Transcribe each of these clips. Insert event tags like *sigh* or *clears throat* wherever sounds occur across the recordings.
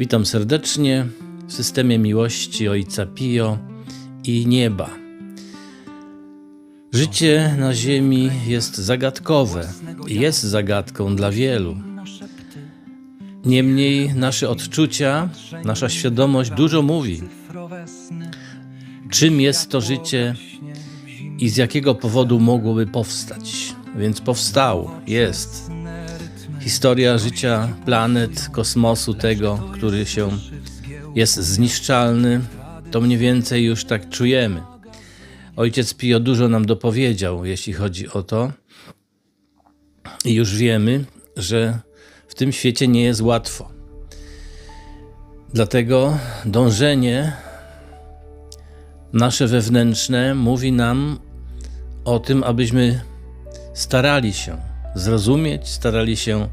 Witam serdecznie w systemie miłości Ojca Pio i nieba. Życie na Ziemi jest zagadkowe i jest zagadką dla wielu. Niemniej nasze odczucia, nasza świadomość dużo mówi. Czym jest to życie i z jakiego powodu mogłoby powstać? Więc powstało, jest. Historia życia planet, kosmosu, tego, który się jest zniszczalny, to mniej więcej już tak czujemy. Ojciec Pio dużo nam dopowiedział, jeśli chodzi o to. I już wiemy, że w tym świecie nie jest łatwo. Dlatego dążenie nasze wewnętrzne mówi nam o tym, abyśmy starali się zrozumieć, starali się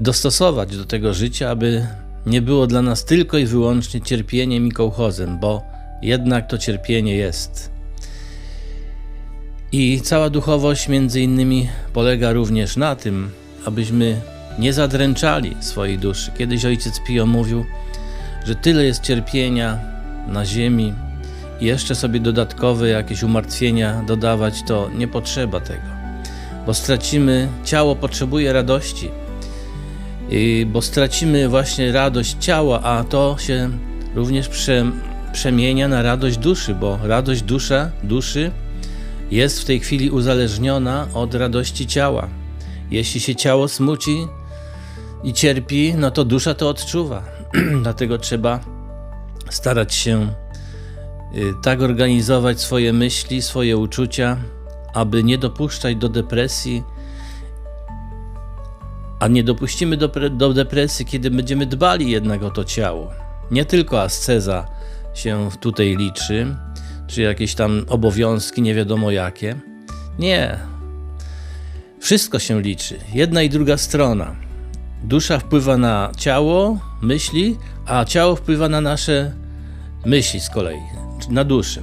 dostosować do tego życia, aby nie było dla nas tylko i wyłącznie cierpieniem i kołchozem, bo jednak to cierpienie jest. I cała duchowość między innymi polega również na tym, abyśmy nie zadręczali swojej duszy. Kiedyś ojciec Pio mówił, że tyle jest cierpienia na ziemi i jeszcze sobie dodatkowe jakieś umartwienia dodawać, to nie potrzeba tego, bo stracimy, ciało potrzebuje radości, bo stracimy właśnie radość ciała, a to się również prze, przemienia na radość duszy, bo radość dusza, duszy jest w tej chwili uzależniona od radości ciała. Jeśli się ciało smuci i cierpi, no to dusza to odczuwa. *clears throat* Dlatego trzeba starać się y, tak organizować swoje myśli, swoje uczucia, aby nie dopuszczać do depresji, a nie dopuścimy do, do, depresji, kiedy będziemy dbali jednak o to ciało. Nie tylko asceza się tutaj liczy, czy jakieś tam obowiązki, nie wiadomo jakie. Nie. Wszystko się liczy. Jedna i druga strona. Dusza wpływa na ciało, myśli, a ciało wpływa na nasze myśli z kolei, na duszę.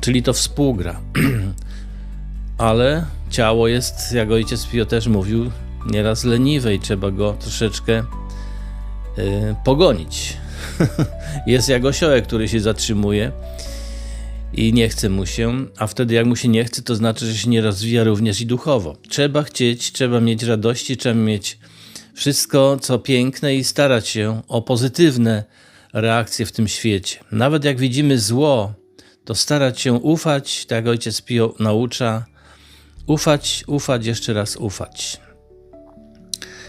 Czyli to współgra. *clears throat* ale ciało jest, jak ojciec Pio też mówił, nieraz leniwe i trzeba go troszeczkę y, pogonić. *laughs* jest jak osiołek, który się zatrzymuje i nie chce mu się, a wtedy jak mu się nie chce, to znaczy, że się nie rozwija również i duchowo. Trzeba chcieć, trzeba mieć radości, trzeba mieć wszystko, co piękne i starać się o pozytywne reakcje w tym świecie. Nawet jak widzimy zło, to starać się ufać, tak ojciec Pio naucza, Ufać, ufać, jeszcze raz ufać.